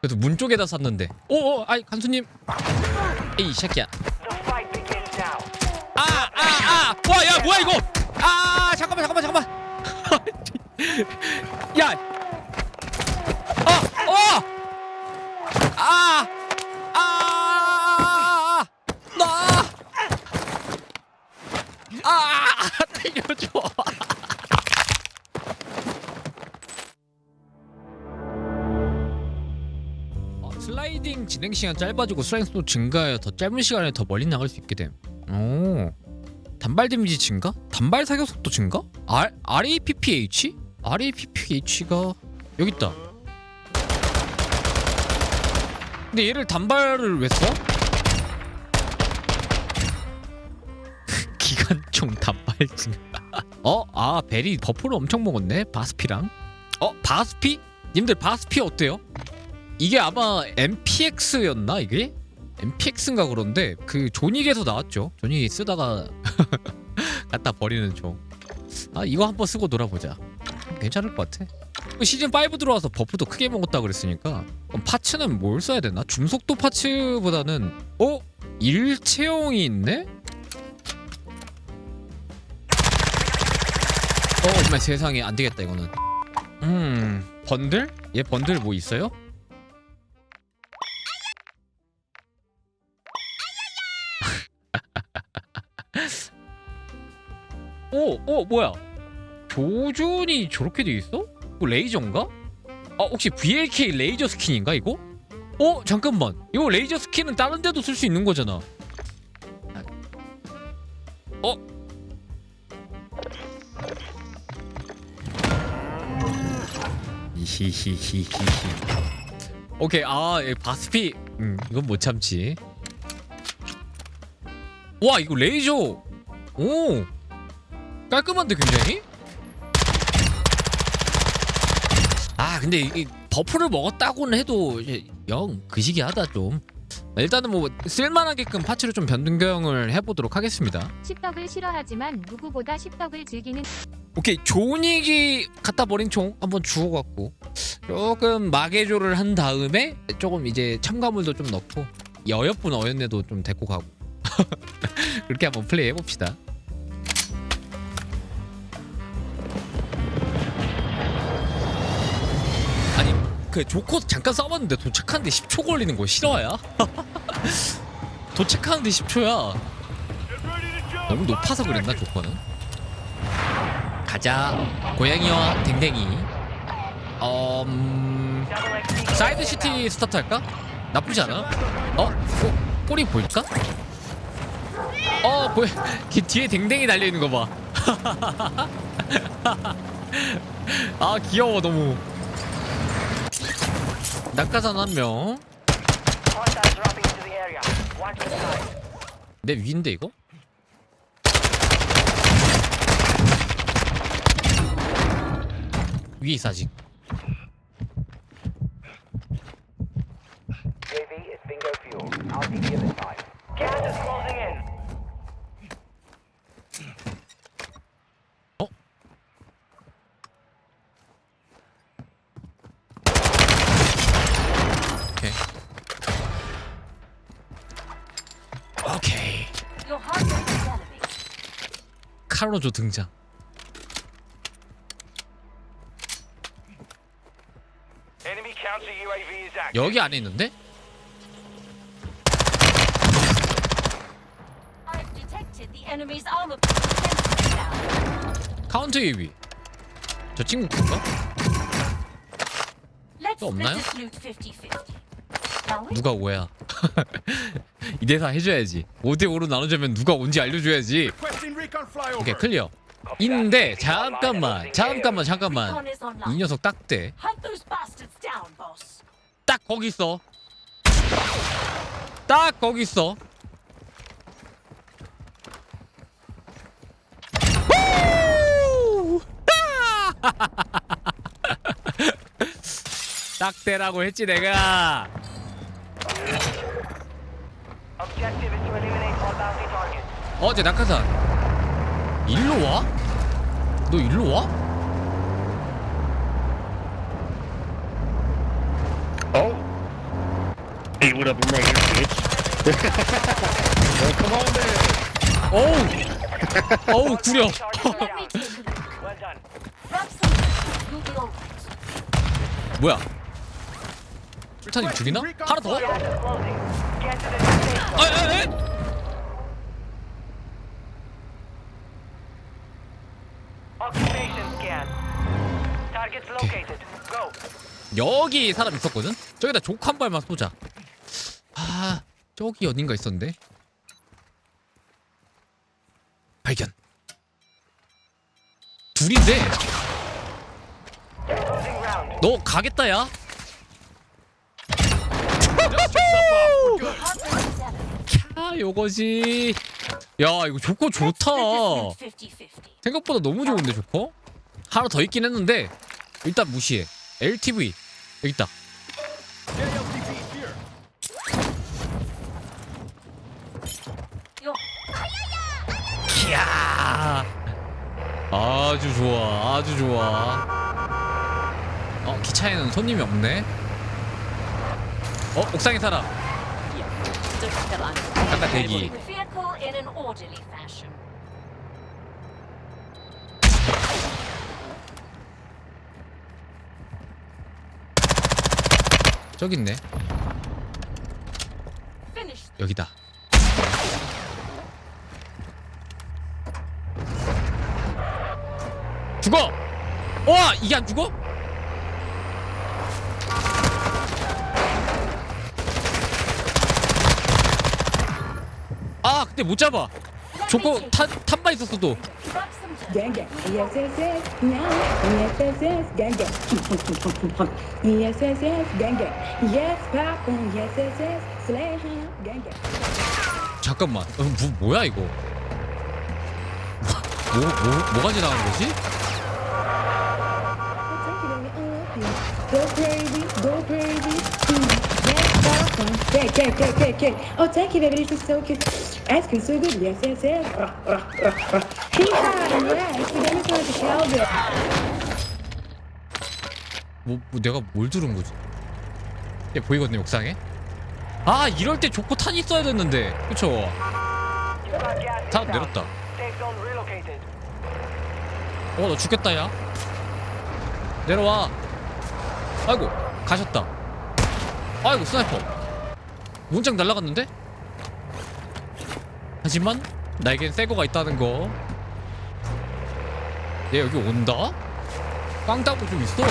그래도 문 쪽에다 쐈는데. 오오 아이 간수님. 에이 이 새끼야. 아, 아, 아! 와, 야, 뭐야, 이거! 아, 잠깐만, 잠깐만, 잠깐만! 야! 어! 어! 아! 아! 나! 아! 살 진행 시간 짧아지고 슬라이딩 속도 증가하여 더 짧은 시간에 더 멀리 나갈 수 있게 됨. 오. 단발 데미지 증가? 단발 사격 속도 증가? R RAPPH? RAPPH가 여기 있다. 근데 얘를 단발을 왜 써? 기관총 단발 증가. 어? 아 베리 버프를 엄청 먹었네 바스피랑. 어 바스피? 님들 바스피 어때요? 이게 아마 MPX였나 이게? MPX인가 그런데 그 조닉에서 나왔죠. 조닉이 쓰다가 갖다 버리는 총. 아 이거 한번 쓰고 놀아보자. 괜찮을 것 같아. 시즌 5 들어와서 버프도 크게 먹었다 그랬으니까 파츠는 뭘 써야 되나? 중속도 파츠보다는 어 일체형이 있네? 어 정말 세상에 안 되겠다 이거는. 음 번들? 얘 번들 뭐 있어요? 오, 오, 뭐야? 조준이 저렇게 돼 있어? 이거 레이저인가? 아, 혹시 VLK 레이저 스킨인가 이거? 어, 잠깐만. 이거 레이저 스킨은 다른 데도 쓸 수 있는 거잖아. 아, 어? 히히히히히. 오케이, 아, 예, 바스피. 음, 이건 못 참지. 와, 이거 레이저. 오. 깔끔한데 굉장히? 아 근데 이 버프를 먹었다고는 해도 영 그시기하다 좀. 일단은 뭐 쓸만하게끔 파츠를 좀 변경을 해보도록 하겠습니다. 십덕을 싫어하지만 누구보다 십덕을 즐기는 오케이 조닉이 갖다 버린 총 한번 주워갖고 조금 마개조를 한 다음에 조금 이제 첨가물도 좀 넣고 여여쁜 어연내도 좀 데리고 가고. 그렇게 한번 플레이 해봅시다 그 조커 잠깐 싸봤는데 도착하는데 10초 걸리는 거 실화야? 도착하는데 10초야 너무 높아서 그랬나 조커는? 가자 고양이와 댕댕이 어... 음... 사이드 시티 스타트 할까? 나쁘지 않아 어? 어? 꼬리 보일까? 어 보여 기- 뒤에 댕댕이 달려 있는 거 봐 아 귀여워 너무 낙하산 the sky. 내 위인데 이거? 위에 있어 아직. I'll be here 카로조 등장. 여기 안에 있는데? I've detected the enemy's armor defenses down. 카운터 AV 저 친구 건가? Let's 또 없나요? this loot 50-50. Shall we? 누가 오야 이 대사 해줘야지 5대5로 나눠주면 누가 온지 알려줘야지. 오케이 클리어 있는데 잠깐만 잠깐만 잠깐만 이. 녀석 딱대. 딱 거기 있어 딱 거기 있어 후! 아! 딱대라고 했지 내가. 어제 낙하산 일로 와? 너 일로 와? Oh, Hey, what up? I'm right here, bitch. well, come on then. 어우 어우 구려. 뭐야 술탄이 죽이나? 하나 더? Gas is closing. 여기 사람 있었거든? 저기다 족 한 발만 쏘자 아 저기 어딘가 있었는데 발견 둘인데. 너 가겠다 야. 캬 요거지 야 이거 조커 좋다 Let's split this in 50-50. 생각보다 너무 좋은데 조커 하나 더 있긴 했는데 일단 무시해 LTV 여기 있다. 이야! 아주 좋아 아주 좋아. 어 기차에는 손님이 없네. 어 옥상에 사람. 잠깐 대기 the vehicle in an orderly fashion. 저기 있네. 여기다 죽어 와 이게 안 죽어? 아 근데 못 잡아 저거 탄 탄바 있었어도. Gang gang, yes yes yes, yeah, yes yes yes, gang gang, yes yes yes, gang gang, yes popcorn, yes yes yes, slay huh, gang gang. 잠깐만 어, 뭐, 뭐야 이거 뭐, 뭐, 뭐가 지나간 거지? Go crazy, go crazy, mm, yes popcorn, yeah yeah yeah yeah yeah. Oh take it, baby, this is so cute. Ice cream so good, yes yes yes. Hee haw, yeah, it's the damage like a cowbell. 뭐, 뭐 내가 뭘 들은 거지? 얘 보이거든요 옥상에 아 이럴 때 조커 탄 있어야 됐는데 그쵸 inbound. 내렸다 Safe zone relocated. 어너 죽겠다 야 내려와 아이고 가셨다 아이고 스나이퍼 문장 날라갔는데 하지만 나에겐 새거가 있다는 거 얘 여기 온다? 깡따고 좀 있어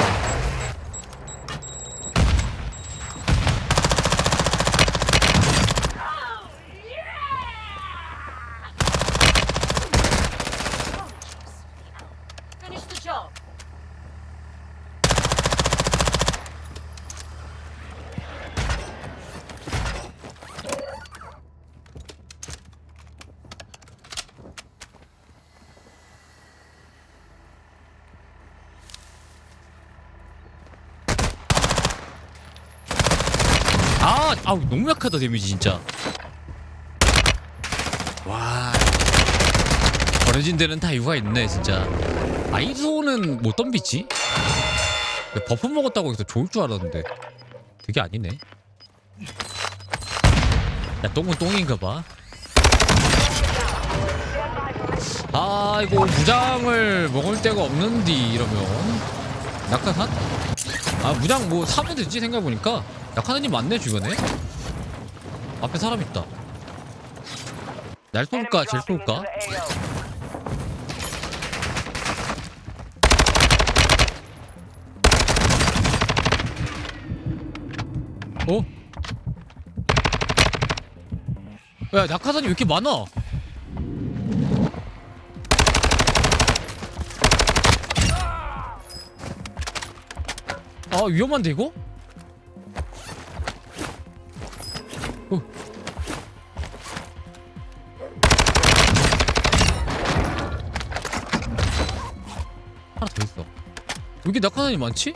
아, 아우 너무 약하다 데미지 진짜. 와, 버려진 데는 다 이유가 있네 진짜. 아이소는 못 덤비지? 버프 먹었다고 해서 좋을 줄 알았는데 그게 아니네. 야 똥은 똥인가 봐. 아이고 무장을 먹을 데가 없는디 이러면 낙하산? 아 무장 뭐 사면 되지 생각해보니까 약하는님 많네 주변에 앞에 사람 있다 날 쏠까 쟤 쏠까. 어? 야 낙하산이 왜 이렇게 많아 아 위험한데 이거? 어. 하나 더 있어. 왜 이렇게 낙하산이 많지?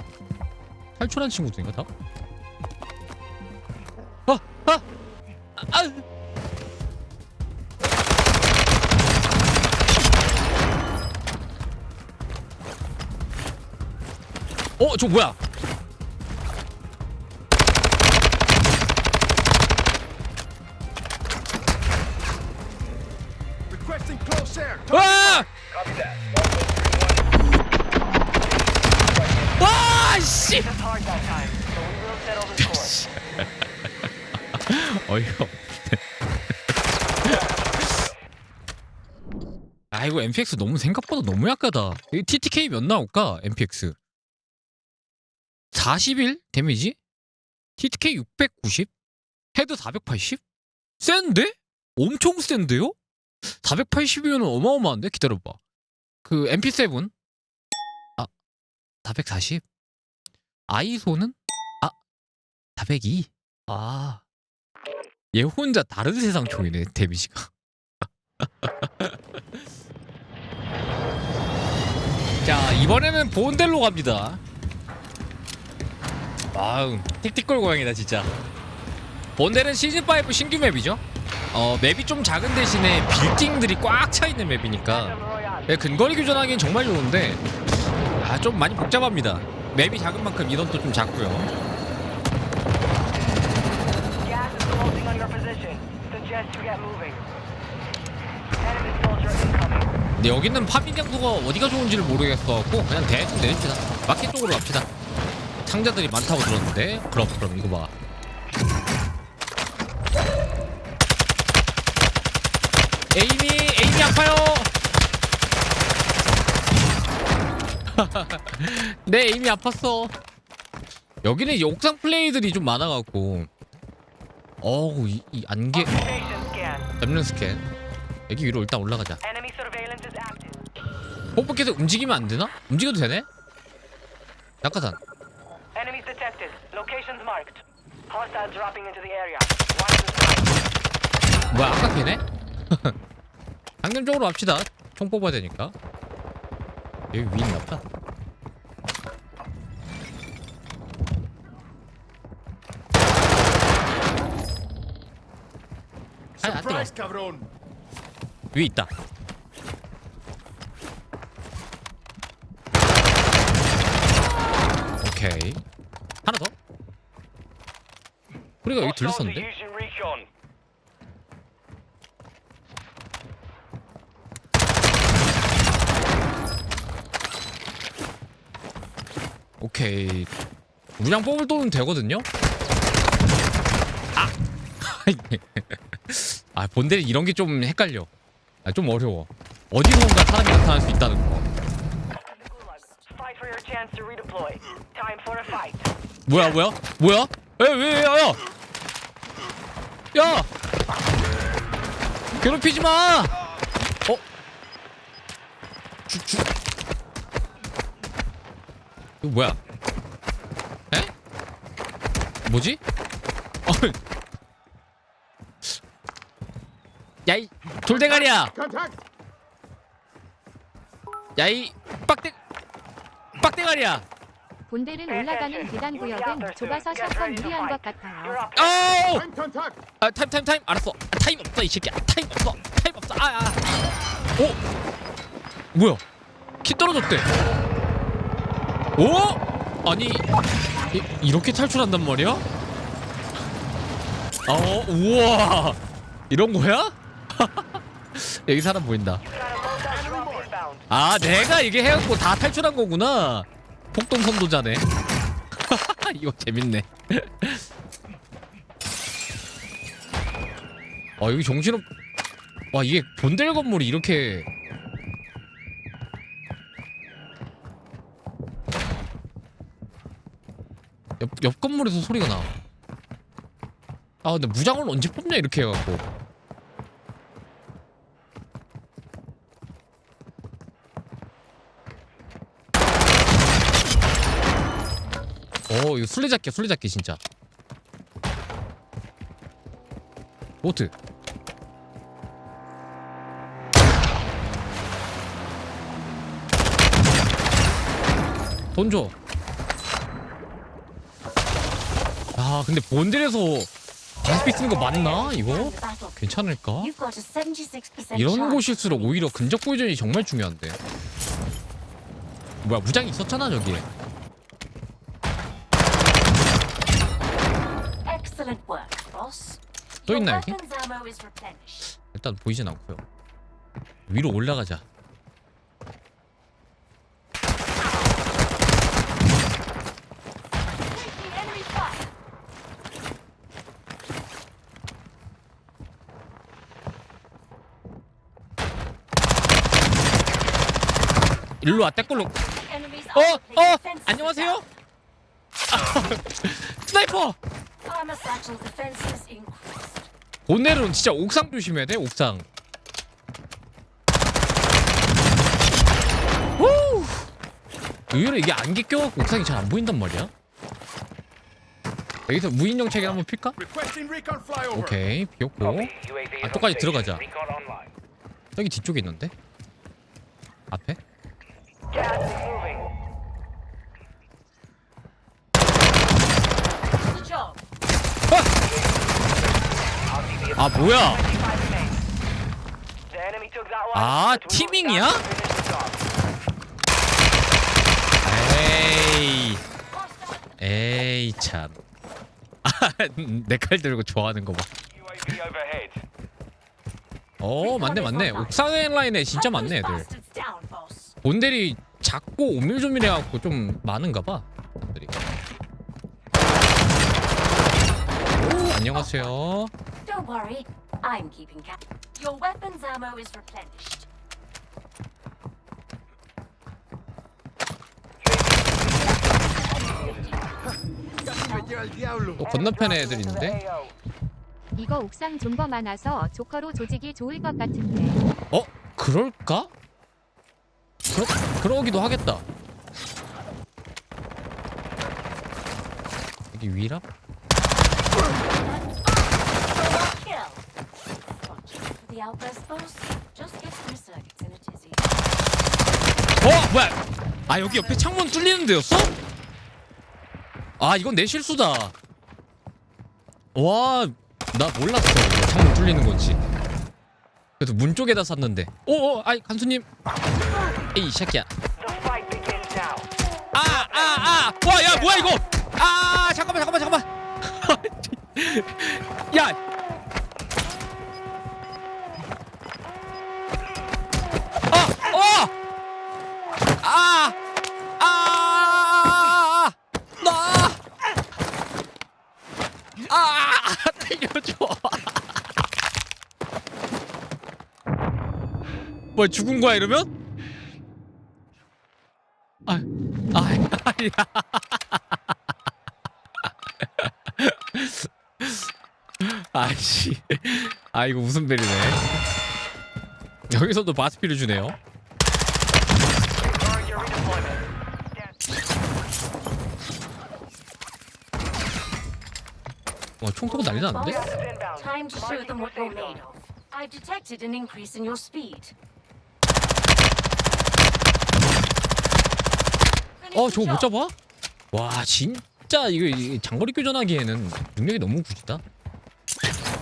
탈출한 친구들인가 다? 아! 아! 아! 어, 저 뭐야? 아 이거 MPX 너무 생각보다 너무 약하다. 이 TTK 몇 나올까? MPX 41 데미지? TTK 690? 헤드 480? 센데? 엄청 센데요? 480이면 어마어마한데? 기다려봐. 그 MP7 아 440? 아이소는 아 402? 아 얘 혼자 다른 세상 총이네 데미지가 자 이번에는 본델로 갑니다. 아우 틱틱걸 고양이다 진짜. 본델은 시즌5 신규 맵이죠? 어 맵이 좀 작은 대신에 빌딩들이 꽉 차 있는 맵이니까. 네, 근거리 교전하기엔 정말 좋은데 아 좀 많이 복잡합니다. 맵이 작은 만큼 인원도 좀 작고요 Gas is closing on your position. Suggest you get moving. Enemy soldier incoming. 근데 여기는 파밍 장소가 어디가 좋은지를 모르겠어갖고 그냥 대충 내립시다. 마켓 쪽으로 갑시다. 상자들이 많다고 들었는데. 그럼 그럼 이거 봐. 에이미 에이미 아파요. 네 에이미 아팠어. 여기는 이제 옥상 플레이들이 좀 많아갖고. 어우 이, 이 안개. 잡는 스캔. 여기 위로 일단 올라가자 뽀뽀해서 움직이면 안 되나? 움직여도 되네? 낙하산 Enemies detected. Locations marked. Hostiles dropping into the area. Watch the sky. 뭐야 아까 걔네? 강점적으로 합시다 총 뽑아야 되니까 여기 위에 있나 보다 아, 아 뜨거 위에 있다 오케이. 하나 더? 우리가 여기 들렸었는데? 오케이. 물량 뽑을 돈은 되거든요? 아! 아 본대는 이런 게 좀 헷갈려. 아, 좀 어려워. 어디선가 사람이 나타날 수 있다는 거 chance to redeploy. Time for a fight. 뭐야 뭐야? 뭐야? 왜왜 야, 야! 야! 괴롭히지 마! 어? 주, 주... 이거 뭐야? 에? 뭐지? 어. 야이 돌대가리야! 야이 빡대가리야! 본대를 올라가는 계단 구역은 좁아서 샷건 유리한 것 같아요. 아우! 아 타임 타임 타임. 알았어. 아, 타임 없어 이 새끼야. 타임 없어. 타임 없어. 아 아. 오! 뭐야? 키 떨어졌대. 오! 아니 이, 이렇게 탈출한단 말이야? 어 우와. 이런 거야? 여기 사람 보인다. 아 내가 이게 해갖고 다 탈출한 거구나 폭동 선도자네. 이거 재밌네. 아 여기 정신없 와 이게 본델 건물이 이렇게. 옆, 옆 건물에서 소리가 나아 근데 무장을 언제 뽑냐 이렇게 해갖고 어 이거 술래잡기 술래잡기 진짜 보트 돈줘 아 근데 본딜에서 바스피 쓰는 거 맞나 이거? 괜찮을까? You've got a 76% 이런. 곳일수록 오히려 근접 보존이 정말 중요한데 뭐야 무장이 있었잖아 저기에 또 있나 여기? 일단 보이진 않고요 위로 올라가자. 일로 와 떼꼴로. Enemies 어, 어, 안녕하세요. 스나이퍼. are down. Armor satchel defenses increased. 오늘은 진짜 옥상 조심해야 돼. 옥상. 후. 의외로 이게 안개 껴갖고 옥상이 잘 안 보인단 말이야. 여기서 무인정 체계 한번 필까? 오케이 비었고 아, 또까지 들어가자. 저기 뒤쪽에 있는데 앞에 Gas is moving. The job. 아 뭐야 25 remain. The enemy took that one. 아, job. 에이 에이 참내 칼 들고 좋아하는 거봐 UAV overhead. 어 맞네 맞네 옥상 라인에 진짜 많네 애들. 본델이 작고 오밀조밀해갖고 좀 많은가 봐 안녕하세요 Don't worry, I'm keeping cap. Your weapons ammo is replenished. 또 건너편에 애들 있는데. 이거 옥상 존버 많아서 조커로 조직이 좋을 것 같은데. 어 그럴까? 그러, 그러기도 하겠다 여기 위라? Kill. Watch out for 어? 뭐야? 아 여기 옆에 창문 뚫리는 데였어? 아 이건 내 실수다. 와 나 몰랐어. 창문 뚫리는 건지. 그래도 문 쪽에다 쐈는데. 오오 아이 간수님. 에이 이 새끼야. The fight begins now. 아 아 아 와 야 뭐야 이거? 아 잠깐만 잠깐만 잠깐만. 야 어! 어! 아! 아! 나! 아! 살려줘. 뭐 죽은 거야 이러면? 아, 아. 아이씨. 아 이거 무슨 벨이네. 여기서도 바스피를 주네요. 와, 총 쏘고 난리 speed. 어, 저거 못. 잡아? 와, 진짜 이거 이 장거리 교전하기에는 능력이 너무 굳이다.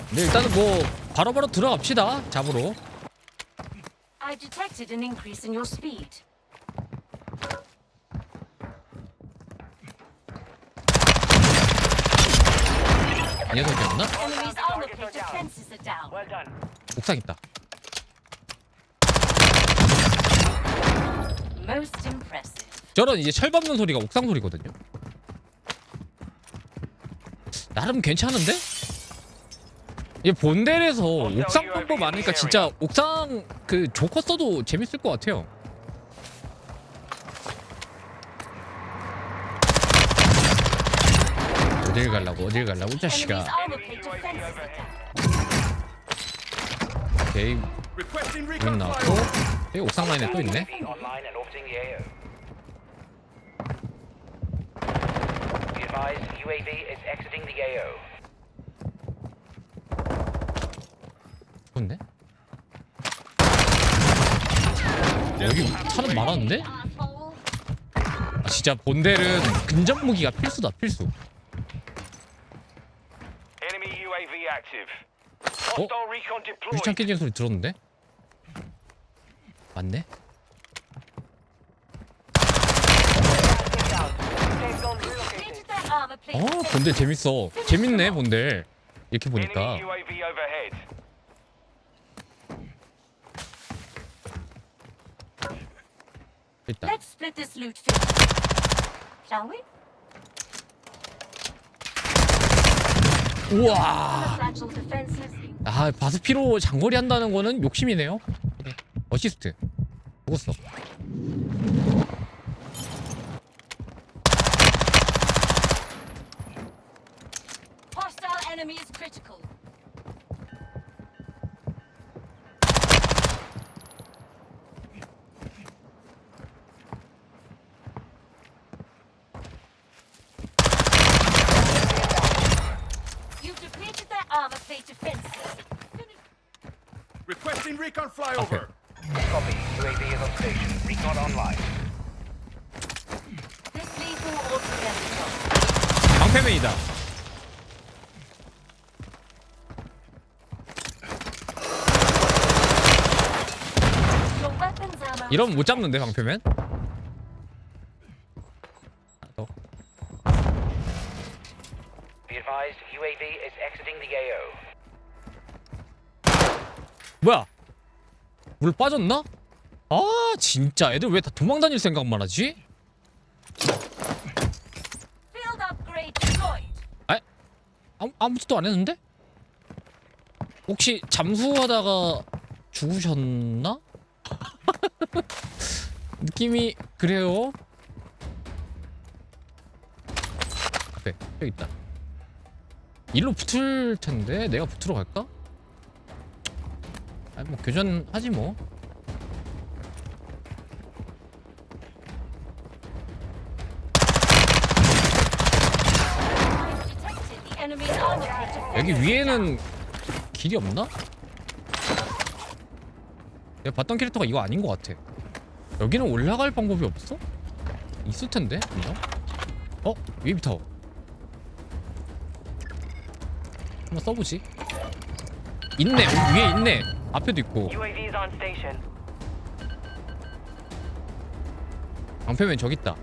근데 일단은 뭐 바로바로 들어갑시다. 잡으러. I've detected an increase in your speed. 이 녀석이었나? Enemy's armor plate defenses are down. Well done. 옥상 있다. Most impressive. 저런 이제 철 밟는 소리가 옥상 소리거든요. 나름 괜찮은데? 이 본델에서 옥상 펌프 많으니까 진짜 옥상 그 조커 써도 재밌을 것 같아요. 어딜 갈라고 어딜 갈라고 자식아. 오케이 문 나왔고. 여기 옥상 라인에 또 있네. online and orbiting the AO. Be advised, UAV is exiting the AO. 좋은데? 여기 차는 많았는데? 아, 진짜 본델은 근접 무기가 필수다 필수. Enemy UAV active. 어? Hostile recon deployed. 유리창 깨지는 소리 들었는데? 맞네? Gas inbound. Safe zone relocated. 어 본대 재밌어. 재밌네 본대. 이렇게 보니까. 일단 우와. 아 바스피로 장거리 한다는 거는 욕심이네요. 네. 어시스트. 죽었어. Recon flyover. Copy. UAV is on station. Recon online. This lethal altogether. 방패맨이다. Weapons ammo. is 이러면 못 잡는데 방패맨? 물 빠졌나? 아 진짜 애들 왜 다 도망 다닐 생각만 하지? Upgrade deployed. 아무, 아무것도 안 했는데? 혹시 잠수하다가 죽으셨나? 느낌이 그래요. 앞에 여기 있다. 일로 붙을 텐데 내가 붙으러 갈까? 아니 뭐 교전하지 뭐. 여기 위에는 길이 없나? 내가 봤던 캐릭터가 이거 아닌 것 같아. 여기는 올라갈 방법이 없어? 있을 텐데 분명. 어? 위비터. 한번 써보지. 있네 위에 있네. 앞에도 있고. 방패맨 저기 있다.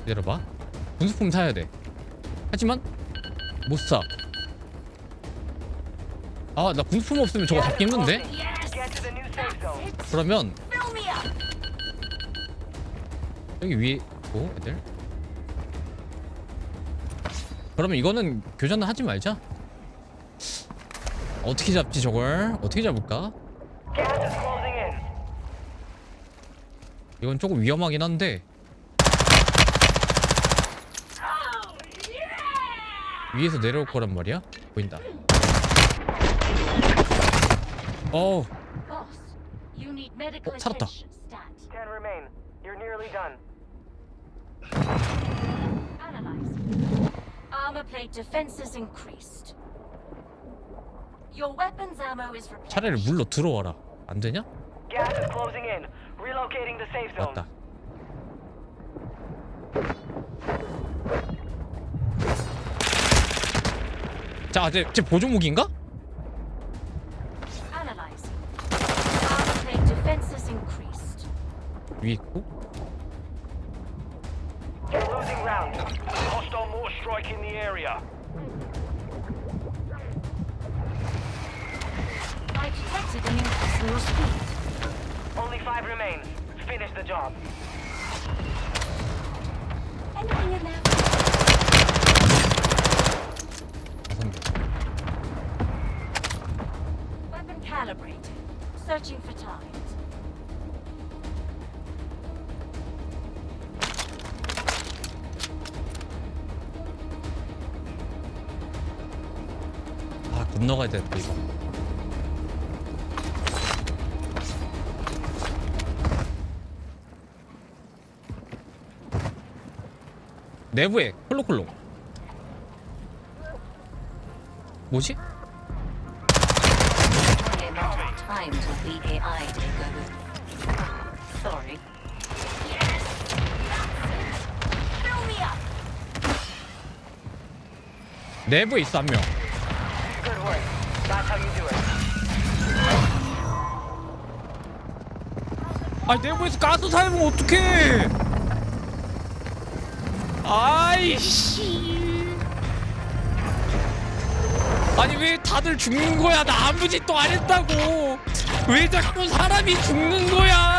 기다려봐. 분수품 사야 돼. 하지만 못 사. 아, 나 분수품 없으면 저거 잡기 힘든데? 그러면. 여기 위에 있고 애들. 그러면 이거는 교전은 하지 말자. 어떻게 잡지 저걸? 어떻게 잡을까? 이건 조금 위험하긴 한데 위에서 내려올 거란 말이야? 보인다. 어우, 어, 살았다. Armor plate defenses increased. Your weapons ammo is replenished. 차라리 물로 들어와라. 안 되냐? Gas is closing in. Relocating the safe zone. 맞다. 자, 이제, 이제 보조 무기인가? Analyze. Armor plate defenses increased. 위에 있고. an increase in your speed. Only five remain. Finish the job. Anything in there? 다섯 명. Weapon calibrated. Searching for target. 아, 건너가야 되는데, 이거. 내부에 콜록콜록. 뭐지? 내부에 있어, 한 명. Good work. That's how you do it. 아니 내부에서 가스 사용하면 어떡해 아이씨. 아니 왜 다들 죽는 거야? 나 아무 짓도 안 했다고. 왜 자꾸 사람이 죽는 거야